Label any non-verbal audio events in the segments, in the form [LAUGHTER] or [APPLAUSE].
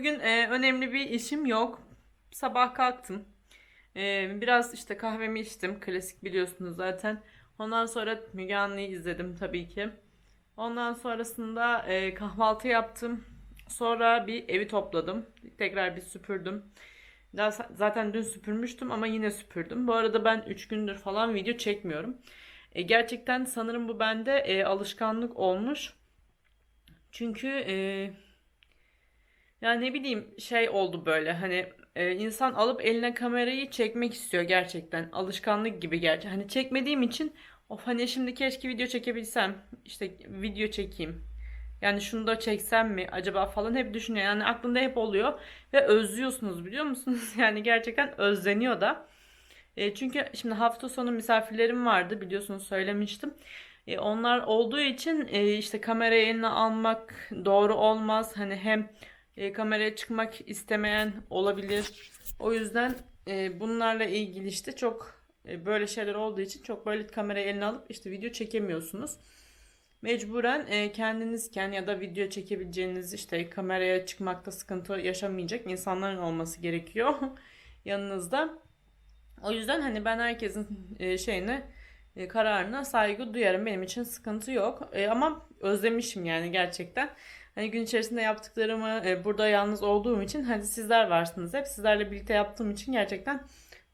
bugün eee, önemli bir işim yok. Sabah kalktım. Eee, biraz işte kahvemi içtim. Klasik biliyorsunuz zaten. Ondan sonra Müge Anlı'yı izledim tabii ki. Ondan sonrasında eee, kahvaltı yaptım. Sonra bir evi topladım. Tekrar bir süpürdüm. Daha zaten dün süpürmüştüm ama yine süpürdüm. Bu arada ben 3 gündür falan video çekmiyorum. E, gerçekten sanırım bu bende e, alışkanlık olmuş. Çünkü e, ya ne bileyim şey oldu böyle hani e, insan alıp eline kamerayı çekmek istiyor gerçekten. Alışkanlık gibi gerçi. Hani çekmediğim için of hani şimdi keşke video çekebilsem. işte video çekeyim. Yani şunu da çeksem mi acaba falan hep düşünüyor. Yani aklında hep oluyor ve özlüyorsunuz biliyor musunuz? [LAUGHS] Yani gerçekten özleniyor da. E, çünkü şimdi hafta sonu misafirlerim vardı biliyorsunuz söylemiştim. E, onlar olduğu için e, işte kamerayı eline almak doğru olmaz. Hani hem e, kameraya çıkmak istemeyen olabilir. O yüzden e, bunlarla ilgili işte çok e, böyle şeyler olduğu için çok böyle kamerayı eline alıp işte video çekemiyorsunuz. Mecburen e, kendinizken ya da video çekebileceğiniz işte kameraya çıkmakta sıkıntı yaşamayacak insanların olması gerekiyor [LAUGHS] yanınızda. O yüzden hani ben herkesin e, şeyine e, kararına saygı duyarım. Benim için sıkıntı yok. E, ama özlemişim yani gerçekten. Hani gün içerisinde yaptıklarımı e, burada yalnız olduğum için hani sizler varsınız hep. Sizlerle birlikte yaptığım için gerçekten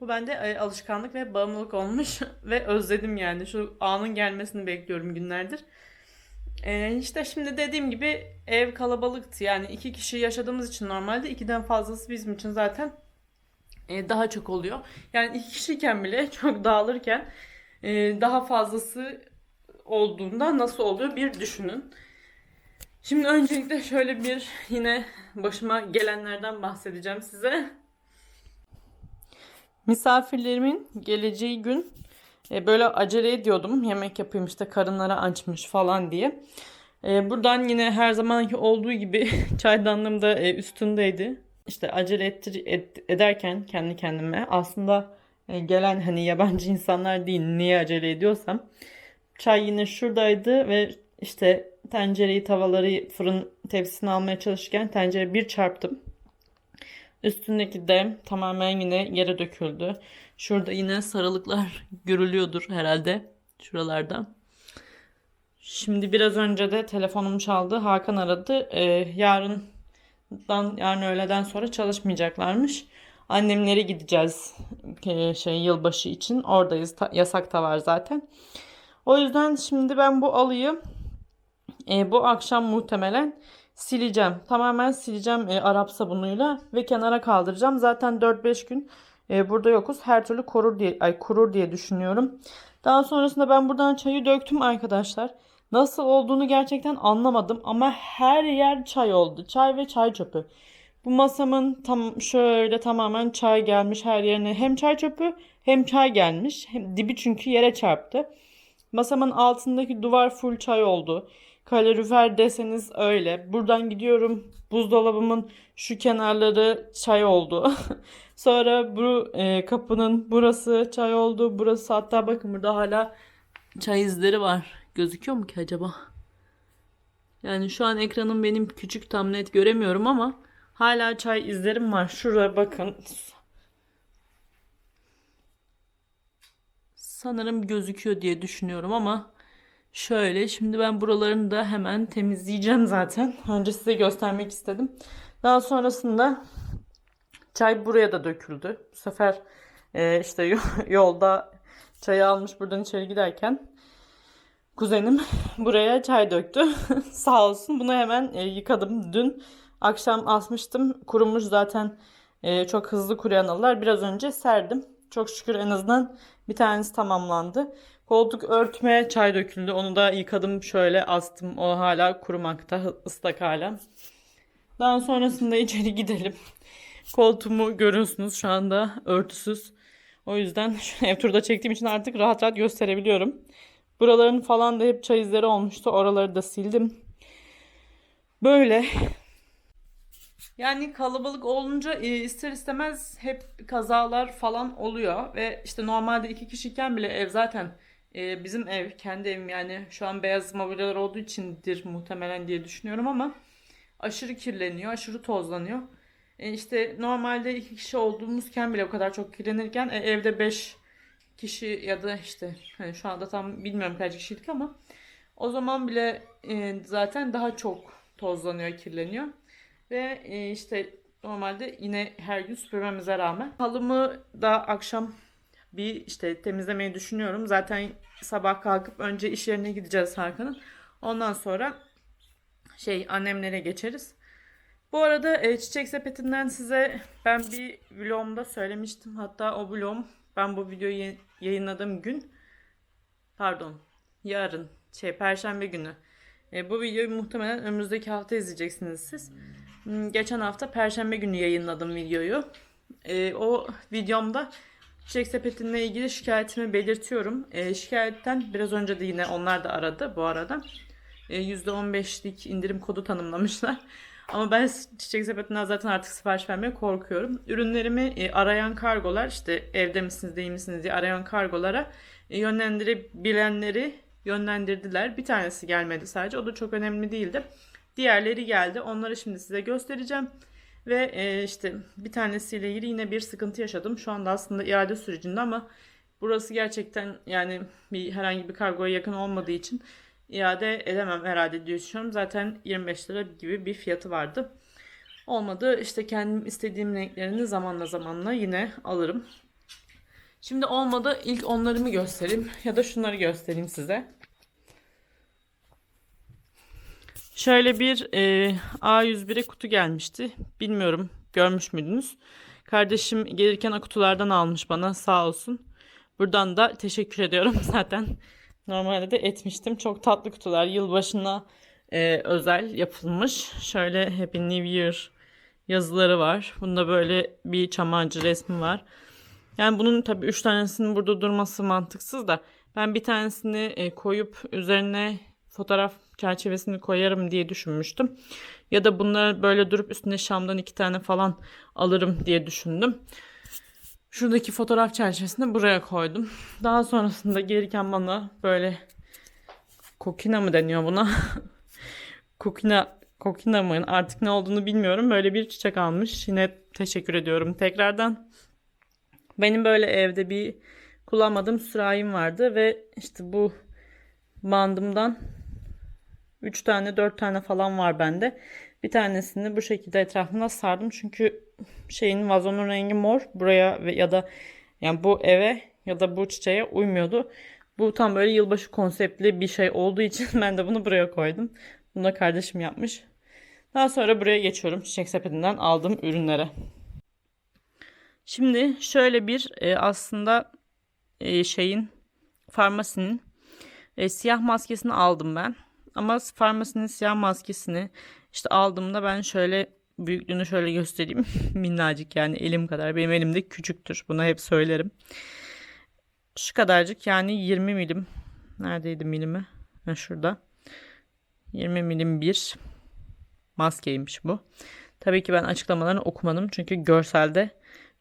bu bende e, alışkanlık ve bağımlılık olmuş [LAUGHS] ve özledim yani. Şu anın gelmesini bekliyorum günlerdir. E, işte şimdi dediğim gibi ev kalabalıktı. Yani iki kişi yaşadığımız için normalde ikiden fazlası bizim için zaten e, daha çok oluyor. Yani iki kişiyken bile [LAUGHS] çok dağılırken e, daha fazlası olduğunda nasıl oluyor bir düşünün. Şimdi öncelikle şöyle bir yine başıma gelenlerden bahsedeceğim size. Misafirlerimin geleceği gün e, böyle acele ediyordum. Yemek yapayım işte karınları açmış falan diye. E, buradan yine her zamanki olduğu gibi [LAUGHS] çaydanlığım da e, üstündeydi. İşte acele ettir, et, ederken kendi kendime aslında e, gelen hani yabancı insanlar değil niye acele ediyorsam çay yine şuradaydı ve işte tencereyi tavaları fırın tepsisine almaya çalışırken tencere bir çarptım. Üstündeki de tamamen yine yere döküldü. Şurada yine sarılıklar [LAUGHS] görülüyordur herhalde şuralarda. Şimdi biraz önce de telefonum çaldı. Hakan aradı. Ee, yarından yarın öğleden sonra çalışmayacaklarmış. Annemlere gideceğiz ee, şey yılbaşı için. Oradayız. Ta- yasak da var zaten. O yüzden şimdi ben bu alıyı e, bu akşam muhtemelen sileceğim. Tamamen sileceğim e, Arap sabunuyla ve kenara kaldıracağım. Zaten 4-5 gün e, burada yokuz. Her türlü korur diye ay kurur diye düşünüyorum. Daha sonrasında ben buradan çayı döktüm arkadaşlar. Nasıl olduğunu gerçekten anlamadım ama her yer çay oldu. Çay ve çay çöpü. Bu masamın tam şöyle tamamen çay gelmiş her yerine. Hem çay çöpü hem çay gelmiş. Hem dibi çünkü yere çarptı. Masamın altındaki duvar full çay oldu. Kalorifer deseniz öyle. Buradan gidiyorum buzdolabımın şu kenarları çay oldu. [LAUGHS] Sonra bu e, kapının burası çay oldu. Burası hatta bakın burada hala çay izleri var. Gözüküyor mu ki acaba? Yani şu an ekranım benim küçük tam net göremiyorum ama hala çay izlerim var. Şuraya bakın. Sanırım gözüküyor diye düşünüyorum ama şöyle şimdi ben buralarını da hemen temizleyeceğim zaten. [LAUGHS] Önce size göstermek istedim. Daha sonrasında çay buraya da döküldü. Bu sefer e, işte [LAUGHS] yolda çayı almış buradan içeri giderken kuzenim buraya çay döktü. [LAUGHS] Sağ olsun. Bunu hemen e, yıkadım. Dün akşam asmıştım. Kurumuş zaten e, çok hızlı kuruyan alılar. Biraz önce serdim. Çok şükür en azından bir tanesi tamamlandı. Koltuk örtmeye çay döküldü. Onu da yıkadım şöyle astım. O hala kurumakta ıslak hala. Daha sonrasında içeri [LAUGHS] gidelim. Koltuğumu görüyorsunuz şu anda örtüsüz. O yüzden [LAUGHS] ev turda çektiğim için artık rahat rahat gösterebiliyorum. Buraların falan da hep çay izleri olmuştu. Oraları da sildim. Böyle. Yani kalabalık olunca e, ister istemez hep kazalar falan oluyor ve işte normalde iki kişiyken bile ev zaten e, bizim ev, kendi evim yani şu an beyaz mobilyalar olduğu içindir muhtemelen diye düşünüyorum ama aşırı kirleniyor, aşırı tozlanıyor. E, işte normalde iki kişi olduğumuzken bile o kadar çok kirlenirken e, evde 5 kişi ya da işte hani şu anda tam bilmiyorum kaç kişiydik ama o zaman bile zaten daha çok tozlanıyor, kirleniyor. Ve e, işte normalde yine her gün süpürmemize rağmen halımı da akşam bir işte temizlemeyi düşünüyorum. Zaten sabah kalkıp önce iş yerine gideceğiz Hakan'ın. Ondan sonra şey annemlere geçeriz. Bu arada e, Çiçek Sepeti'nden size ben bir vlogumda söylemiştim. Hatta o vlogum ben bu videoyu yay- yayınladığım gün pardon yarın şey perşembe günü. E, bu videoyu muhtemelen önümüzdeki hafta izleyeceksiniz siz. Hmm, Geçen hafta perşembe günü yayınladım videoyu. E, o videomda Çiçek Sepeti'nle ilgili şikayetimi belirtiyorum. E, şikayetten biraz önce de yine onlar da aradı bu arada. E, %15'lik indirim kodu tanımlamışlar. [LAUGHS] Ama ben Çiçek Sepeti'nden zaten artık sipariş vermeye korkuyorum. Ürünlerimi e, arayan kargolar işte evde misiniz değil misiniz diye arayan kargolara e, yönlendirebilenleri yönlendirdiler. Bir tanesi gelmedi sadece. O da çok önemli değildi. Diğerleri geldi. Onları şimdi size göstereceğim. Ve e, işte bir tanesiyle ilgili yine bir sıkıntı yaşadım. Şu anda aslında iade sürecinde ama burası gerçekten yani bir herhangi bir kargoya yakın olmadığı için iade edemem herhalde diye düşünüyorum. Zaten 25 lira gibi bir fiyatı vardı. Olmadı işte kendim istediğim renklerini zamanla zamanla yine alırım. Şimdi olmadı ilk onlarımı göstereyim ya da şunları göstereyim size. Şöyle bir e, A101'e kutu gelmişti. Bilmiyorum görmüş müydünüz? Kardeşim gelirken o kutulardan almış bana sağ olsun. Buradan da teşekkür ediyorum [LAUGHS] zaten. Normalde de etmiştim. Çok tatlı kutular. Yılbaşına e, özel yapılmış. Şöyle Happy New Year yazıları var. Bunda böyle bir çam ağacı resmi var. Yani bunun tabii 3 tanesinin burada durması mantıksız da ben bir tanesini e, koyup üzerine fotoğraf çerçevesini koyarım diye düşünmüştüm. Ya da bunları böyle durup üstüne şamdan iki tane falan alırım diye düşündüm. Şuradaki fotoğraf çerçevesini buraya koydum. Daha sonrasında gelirken bana böyle kokina mı deniyor buna? [LAUGHS] kokina kokina mı artık ne olduğunu bilmiyorum. Böyle bir çiçek almış. Yine teşekkür ediyorum tekrardan. Benim böyle evde bir kullanmadığım sürahim vardı ve işte bu bandımdan 3 tane 4 tane falan var bende. Bir tanesini bu şekilde etrafına sardım çünkü şeyin vazonun rengi mor buraya ya da yani bu eve ya da bu çiçeğe uymuyordu. Bu tam böyle yılbaşı konseptli bir şey olduğu için [LAUGHS] ben de bunu buraya koydum. Bunu da kardeşim yapmış. Daha sonra buraya geçiyorum. Çiçek sepetinden aldığım ürünlere. Şimdi şöyle bir e, aslında e, şeyin farmasinin e, siyah maskesini aldım ben. Ama farmasinin siyah maskesini işte aldığımda ben şöyle büyüklüğünü şöyle göstereyim. [LAUGHS] Minnacık yani elim kadar. Benim elimde küçüktür. Bunu hep söylerim. Şu kadarcık yani 20 milim. Neredeydi milimi? Ha, şurada. 20 milim bir maskeymiş bu. Tabii ki ben açıklamalarını okumadım. Çünkü görselde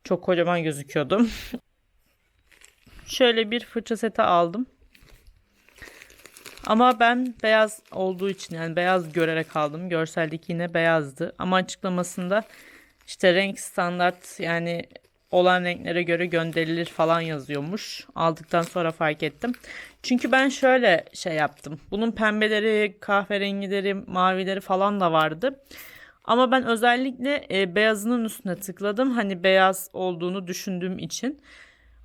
çok kocaman gözüküyordu. [LAUGHS] Şöyle bir fırça seti aldım. Ama ben beyaz olduğu için yani beyaz görerek aldım. Görseldeki yine beyazdı. Ama açıklamasında işte renk standart yani olan renklere göre gönderilir falan yazıyormuş. Aldıktan sonra fark ettim. Çünkü ben şöyle şey yaptım. Bunun pembeleri, kahverengileri, mavileri falan da vardı. Ama ben özellikle e, beyazının üstüne tıkladım. Hani beyaz olduğunu düşündüğüm için.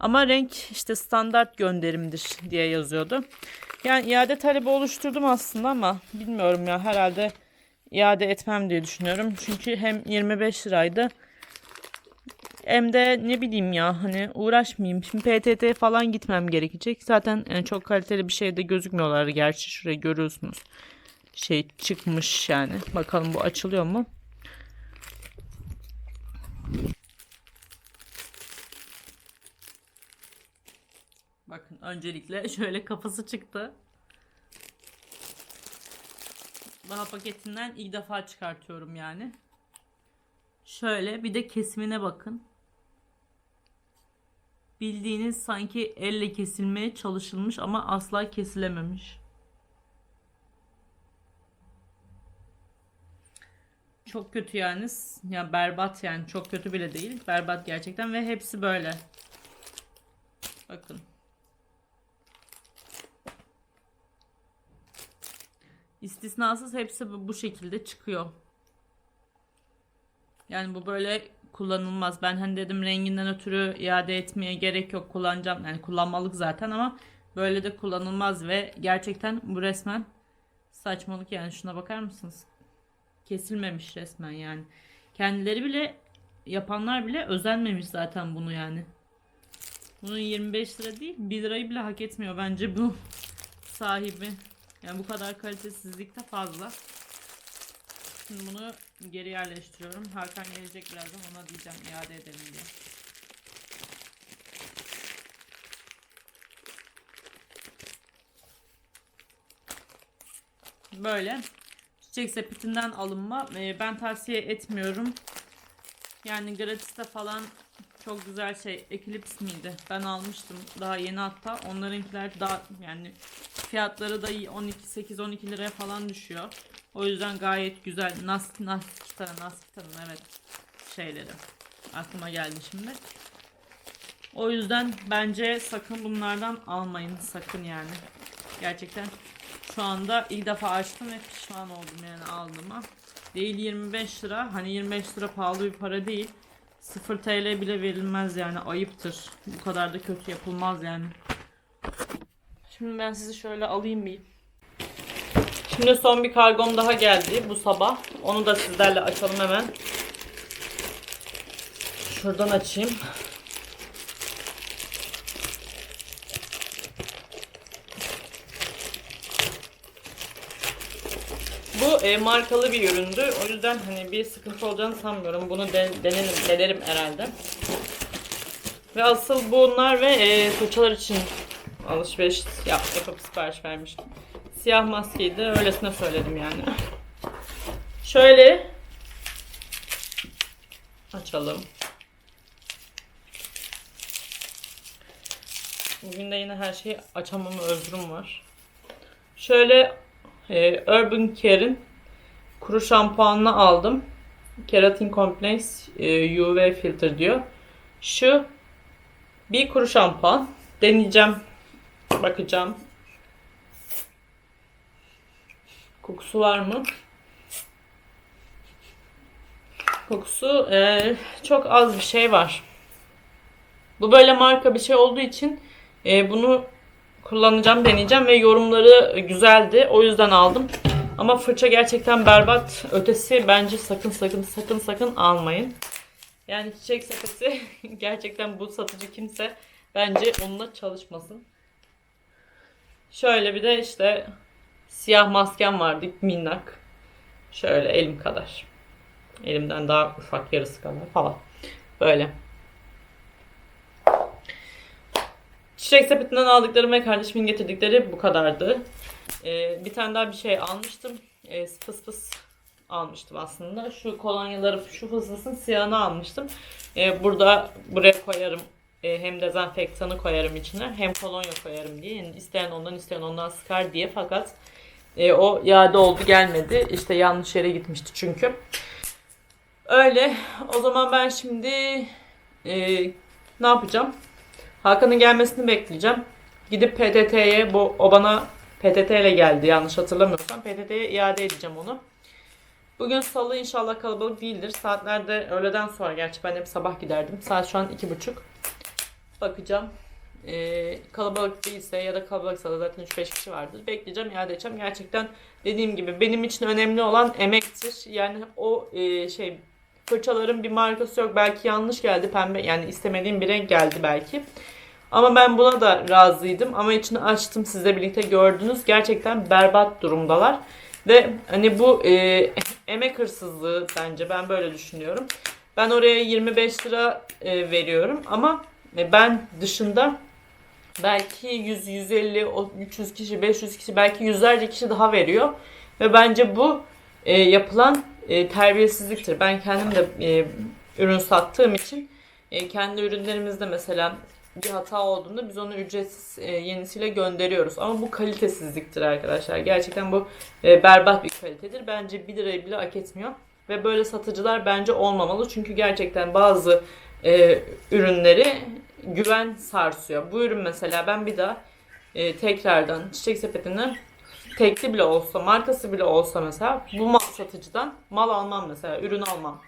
Ama renk işte standart gönderimdir diye yazıyordu. Yani iade talebi oluşturdum aslında ama bilmiyorum ya herhalde iade etmem diye düşünüyorum. Çünkü hem 25 liraydı hem de ne bileyim ya hani uğraşmayayım. Şimdi PTT falan gitmem gerekecek. Zaten yani çok kaliteli bir şey de gözükmüyorlar gerçi şuraya görüyorsunuz. Şey çıkmış yani. Bakalım bu açılıyor mu? Bakın öncelikle [LAUGHS] şöyle kafası çıktı. Daha paketinden ilk defa çıkartıyorum yani. Şöyle bir de kesimine bakın. Bildiğiniz sanki elle kesilmeye çalışılmış ama asla kesilememiş. Çok kötü yani. Ya berbat yani. Çok kötü bile değil. Berbat gerçekten ve hepsi böyle. Bakın. İstisnasız hepsi bu şekilde çıkıyor. Yani bu böyle kullanılmaz. Ben hani dedim renginden ötürü iade etmeye gerek yok kullanacağım. Yani kullanmalık zaten ama böyle de kullanılmaz ve gerçekten bu resmen saçmalık yani şuna bakar mısınız? Kesilmemiş resmen yani. Kendileri bile yapanlar bile özenmemiş zaten bunu yani. Bunun 25 lira değil 1 lirayı bile hak etmiyor bence bu sahibi. Yani bu kadar kalitesizlik de fazla. Şimdi bunu geri yerleştiriyorum. Hakan gelecek birazdan ona diyeceğim iade edelim diye. Böyle. Çiçek sepetinden alınma. Ee, ben tavsiye etmiyorum. Yani gratis'te falan çok güzel şey. Eclipse miydi? Ben almıştım daha yeni hatta. Onlarınkiler daha yani fiyatları da iyi. 12 8 12 liraya falan düşüyor. O yüzden gayet güzel. Nas Naskita'nın Naskita'nın evet şeyleri. Aklıma geldi şimdi. O yüzden bence sakın bunlardan almayın. Sakın yani. Gerçekten şu anda ilk defa açtım ve pişman oldum yani aldığıma. Değil 25 lira. Hani 25 lira pahalı bir para değil. 0 TL bile verilmez yani ayıptır. Bu kadar da kötü yapılmaz yani. Şimdi ben sizi şöyle alayım bir. Şimdi son bir kargom daha geldi bu sabah. Onu da sizlerle açalım hemen. Şuradan açayım. Bu e, markalı bir üründü. O yüzden hani bir sıkıntı olacağını sanmıyorum. Bunu de, denerim, denerim herhalde. Ve asıl bunlar ve e, fırçalar için alışveriş yap, yapıp sipariş vermiştim. Siyah maskeyi de öylesine söyledim yani. [LAUGHS] Şöyle açalım. Bugün de yine her şeyi açamama özrüm var. Şöyle e, Urban Care'in kuru şampuanını aldım. Keratin Complex e, UV filter diyor. Şu bir kuru şampuan. Deneyeceğim. Bakacağım. Kokusu var mı? Kokusu e, çok az bir şey var. Bu böyle marka bir şey olduğu için e, bunu kullanacağım, deneyeceğim ve yorumları güzeldi. O yüzden aldım. Ama fırça gerçekten berbat. Ötesi bence sakın sakın sakın sakın almayın. Yani çiçek sepeti [LAUGHS] gerçekten bu satıcı kimse bence onunla çalışmasın. Şöyle bir de işte siyah maskem vardı minnak. Şöyle elim kadar. Elimden daha ufak yarısı kadar falan. Böyle. Çiçek sepetinden aldıklarım ve kardeşimin getirdikleri bu kadardı. Ee, bir tane daha bir şey almıştım. Ee, fıs fıs almıştım aslında. Şu kolonyaları, şu fıs fısın siyahını almıştım. Ee, burada buraya koyarım. Ee, hem dezenfektanı koyarım içine hem kolonya koyarım diye. Yani isteyen ondan isteyen ondan sıkar diye. Fakat e, o iade oldu gelmedi. İşte yanlış yere gitmişti çünkü. Öyle. O zaman ben şimdi e, ne yapacağım? Hakan'ın gelmesini bekleyeceğim. Gidip PTT'ye bu o bana PTT ile geldi yanlış hatırlamıyorsam. PTT'ye iade edeceğim onu. Bugün salı inşallah kalabalık değildir. Saatlerde öğleden sonra gerçi ben hep sabah giderdim. Saat şu an iki buçuk. Bakacağım. Ee, kalabalık değilse ya da kalabalıksa da zaten 3-5 kişi vardır. Bekleyeceğim, iade edeceğim. Gerçekten dediğim gibi benim için önemli olan emektir. Yani o e, şey fırçaların bir markası yok. Belki yanlış geldi pembe yani istemediğim bir renk geldi belki. Ama ben buna da razıydım. Ama içini açtım sizle birlikte gördünüz. Gerçekten berbat durumdalar. Ve hani bu e, emek hırsızlığı bence ben böyle düşünüyorum. Ben oraya 25 lira e, veriyorum ama e, ben dışında belki 100, 150, o 300 kişi, 500 kişi belki yüzlerce kişi daha veriyor. Ve bence bu e, yapılan e, terbiyesizliktir. Ben kendim de e, ürün sattığım için e, kendi ürünlerimizde mesela bir hata olduğunda biz onu ücretsiz e, yenisiyle gönderiyoruz. Ama bu kalitesizliktir arkadaşlar. Gerçekten bu e, berbat bir kalitedir. Bence 1 lirayı bile hak etmiyor. Ve böyle satıcılar bence olmamalı. Çünkü gerçekten bazı e, ürünleri güven sarsıyor. Bu ürün mesela ben bir daha e, tekrardan çiçek sepetinden tekli bile olsa, markası bile olsa mesela bu mal satıcıdan mal almam mesela, ürün almam.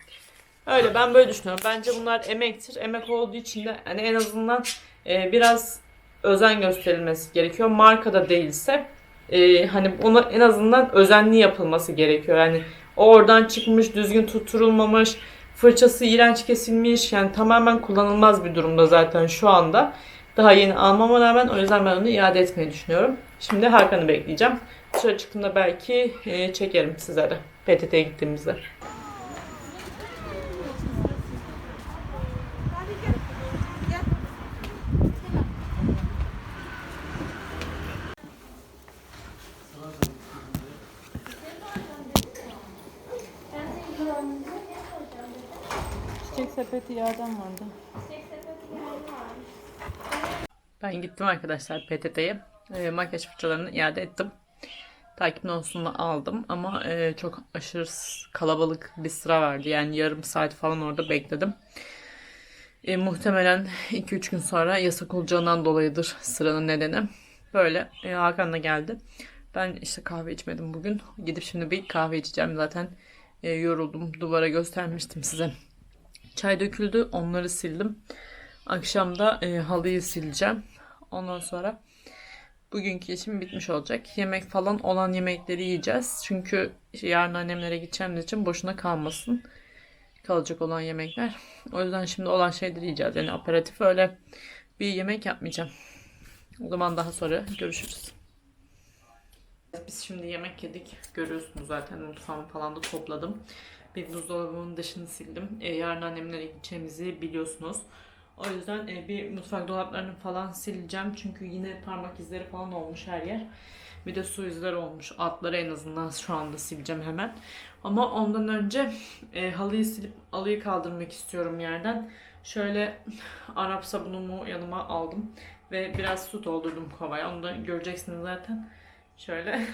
Öyle ben böyle düşünüyorum. Bence bunlar emektir. Emek olduğu için de hani en azından e, biraz özen gösterilmesi gerekiyor. Markada değilse e, hani ona en azından özenli yapılması gerekiyor. Yani o oradan çıkmış, düzgün tutturulmamış, fırçası iğrenç kesilmiş. Yani tamamen kullanılmaz bir durumda zaten şu anda. Daha yeni almama rağmen o yüzden ben onu iade etmeyi düşünüyorum. Şimdi Hakan'ı bekleyeceğim. Dışarı çıktığımda belki e, çekerim size de. PTT'ye gittiğimizde. Çiçek sepeti yerden vardı. Ben gittim arkadaşlar PTT'ye. E, makyaj fırçalarını iade ettim. Takip notunu aldım ama e, çok aşırı kalabalık bir sıra vardı. Yani yarım saat falan orada bekledim. E, muhtemelen 2-3 gün sonra yasak olacağından dolayıdır sıranın nedeni. Böyle e, Hakan da geldi. Ben işte kahve içmedim bugün. Gidip şimdi bir kahve içeceğim zaten. E, yoruldum. Duvara göstermiştim size. Çay döküldü. Onları sildim. Akşam da e, halıyı sileceğim. Ondan sonra bugünkü işim bitmiş olacak. Yemek falan olan yemekleri yiyeceğiz. Çünkü yarın annemlere gideceğimiz için boşuna kalmasın. Kalacak olan yemekler. O yüzden şimdi olan şeyleri yiyeceğiz. Yani aperatif öyle bir yemek yapmayacağım. O zaman daha sonra görüşürüz. Biz şimdi yemek yedik. Görüyorsunuz zaten mutfağımı falan da topladım. Bir buzdolabının dışını sildim. E, yarın annemlere gideceğimizi biliyorsunuz. O yüzden e, bir mutfak dolaplarını falan sileceğim. Çünkü yine parmak izleri falan olmuş her yer. Bir de su izleri olmuş. Altları en azından şu anda sileceğim hemen. Ama ondan önce e, halıyı silip alıyı kaldırmak istiyorum yerden. Şöyle Arap sabunumu yanıma aldım. Ve biraz su doldurdum kovaya. Onu da göreceksiniz zaten. Şöyle.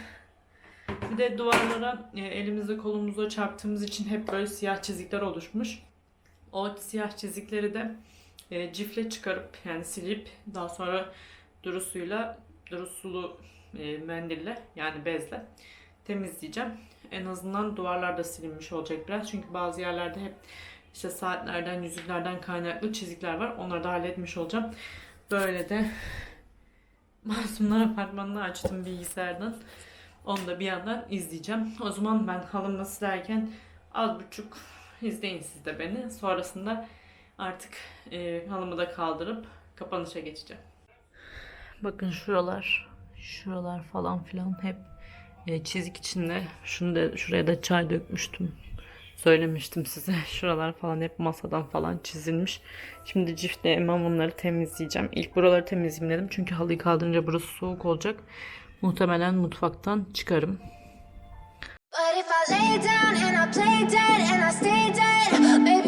Bir de duvarlara e, elimizle kolumuzla çarptığımız için hep böyle siyah çizikler oluşmuş. O siyah çizikleri de e, cifle çıkarıp yani silip daha sonra duru suyla duru sulu e, mendille yani bezle temizleyeceğim. En azından duvarlarda silinmiş olacak biraz. Çünkü bazı yerlerde hep işte saatlerden, yüzüklerden kaynaklı çizikler var. Onları da halletmiş olacağım. Böyle de [LAUGHS] Masumlar Apartmanı'nı açtım bilgisayardan. Onu da bir yandan izleyeceğim. O zaman ben halımla silerken az buçuk izleyin siz de beni. Sonrasında artık e, halımı da kaldırıp kapanışa geçeceğim. Bakın şuralar, şuralar falan filan hep e, çizik içinde. Şunu da şuraya da çay dökmüştüm. Söylemiştim size. [LAUGHS] Şuralar falan hep masadan falan çizilmiş. Şimdi ciftle hemen bunları temizleyeceğim. İlk buraları temizleyeyim dedim. Çünkü halıyı kaldırınca burası soğuk olacak. Muhtemelen mutfaktan çıkarım. But if I lay down and I play dead and I stay dead, maybe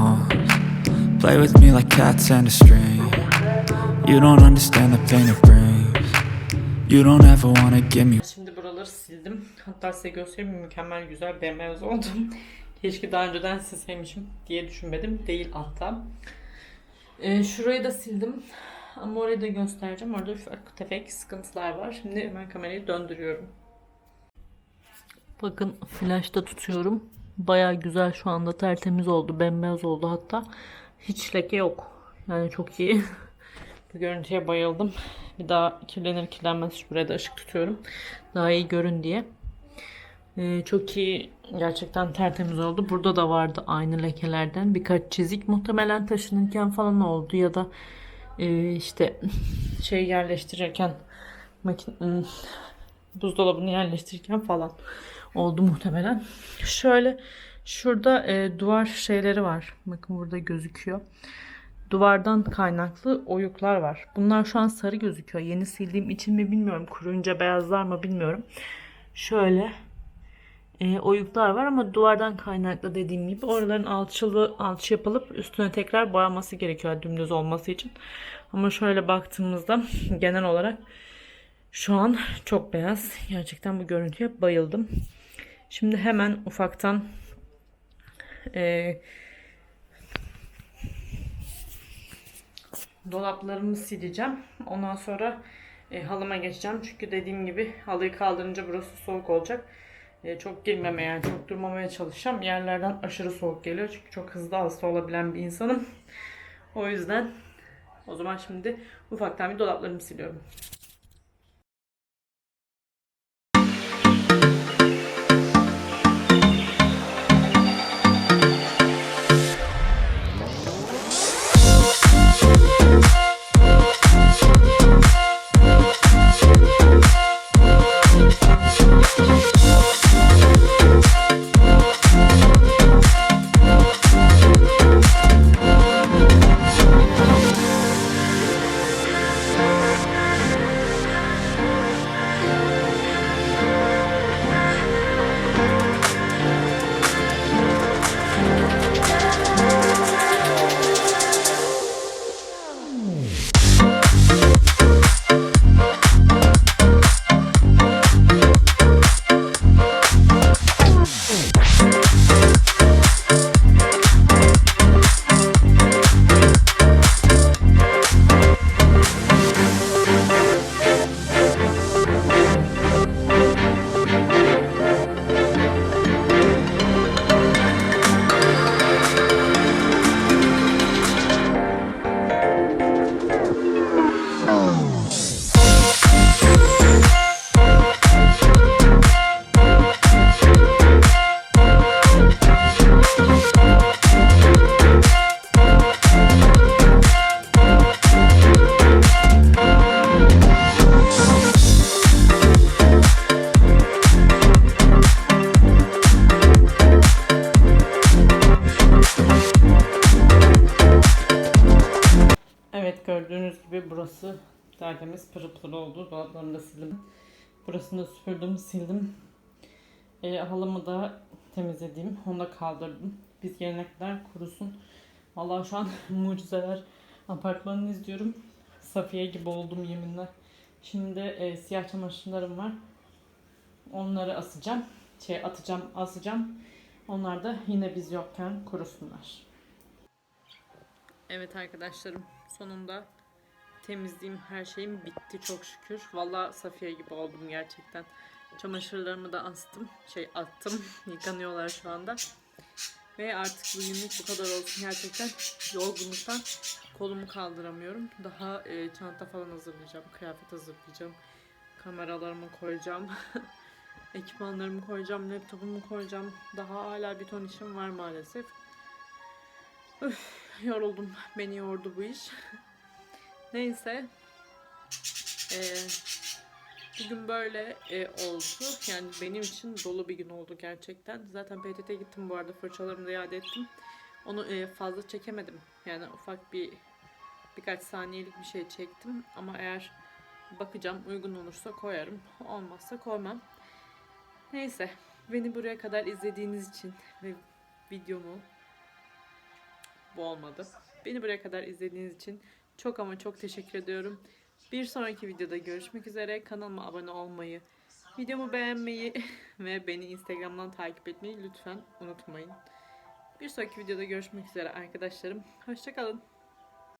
Play with me like cats and a string. You don't understand the pain it brings. You don't ever wanna give me Şimdi buraları sildim. Hatta size göstereyim mükemmel güzel bembeyaz oldum. [LAUGHS] Keşke daha önceden silseymişim diye düşünmedim. Değil hatta. Ee, şurayı da sildim. Ama orayı da göstereceğim. Orada ufak tefek sıkıntılar var. Şimdi hemen kamerayı döndürüyorum. Bakın flashta tutuyorum. Baya güzel şu anda tertemiz oldu. Bembeyaz oldu hatta. Hiç leke yok. Yani çok iyi. [LAUGHS] Bu görüntüye bayıldım. Bir daha kirlenir kirlenmez şuraya da ışık tutuyorum. Daha iyi görün diye. Ee, çok iyi. Gerçekten tertemiz oldu. Burada da vardı aynı lekelerden birkaç çizik. Muhtemelen taşınırken falan oldu ya da e, işte [LAUGHS] şey yerleştirirken makin hmm, buzdolabını yerleştirirken falan oldu muhtemelen. Şöyle şurada e, duvar şeyleri var. Bakın burada gözüküyor. Duvardan kaynaklı oyuklar var. Bunlar şu an sarı gözüküyor. Yeni sildiğim için mi bilmiyorum. Kuruyunca beyazlar mı bilmiyorum. Şöyle e, oyuklar var ama duvardan kaynaklı dediğim gibi oraların alçılı alçı yapılıp üstüne tekrar boyanması gerekiyor dümdüz olması için. Ama şöyle baktığımızda [LAUGHS] genel olarak şu an çok beyaz. Gerçekten bu görüntüye bayıldım. Şimdi hemen ufaktan e, dolaplarımı sileceğim. Ondan sonra e, halıma geçeceğim. Çünkü dediğim gibi halıyı kaldırınca burası soğuk olacak. E, çok girmemeye yani çok durmamaya çalışacağım. Yerlerden aşırı soğuk geliyor. Çünkü çok hızlı hasta olabilen bir insanım. O yüzden o zaman şimdi ufaktan bir dolaplarımı siliyorum. Burasını da süpürdüm, sildim. E, halımı da temizledim. Onu da kaldırdım. Biz gelene kadar kurusun. Vallahi şu an [LAUGHS] mucizeler apartmanını izliyorum. Safiye gibi oldum yeminle. Şimdi e, siyah çamaşırlarım var. Onları asacağım. Şey atacağım, asacağım. Onlar da yine biz yokken kurusunlar. Evet arkadaşlarım sonunda temizliğim her şeyim bitti çok şükür. Valla Safiye gibi oldum gerçekten. Çamaşırlarımı da astım. Şey attım. [LAUGHS] Yıkanıyorlar şu anda. Ve artık bugünlük bu kadar olsun. Gerçekten yorgunluktan kolumu kaldıramıyorum. Daha e, çanta falan hazırlayacağım. Kıyafet hazırlayacağım. Kameralarımı koyacağım. [LAUGHS] Ekipmanlarımı koyacağım. Laptopumu koyacağım. Daha hala bir ton işim var maalesef. Üf, yoruldum. Beni yordu bu iş. [LAUGHS] Neyse. Ee, bugün böyle e, oldu. Yani benim için dolu bir gün oldu gerçekten. Zaten PTT'ye gittim bu arada. Fırçalarımı iade ettim. Onu e, fazla çekemedim. Yani ufak bir birkaç saniyelik bir şey çektim. Ama eğer bakacağım uygun olursa koyarım. Olmazsa koymam. Neyse. Beni buraya kadar izlediğiniz için ve videomu bu olmadı. Beni buraya kadar izlediğiniz için çok ama çok teşekkür ediyorum. Bir sonraki videoda görüşmek üzere. Kanalıma abone olmayı, videomu beğenmeyi [LAUGHS] ve beni Instagram'dan takip etmeyi lütfen unutmayın. Bir sonraki videoda görüşmek üzere arkadaşlarım. Hoşçakalın.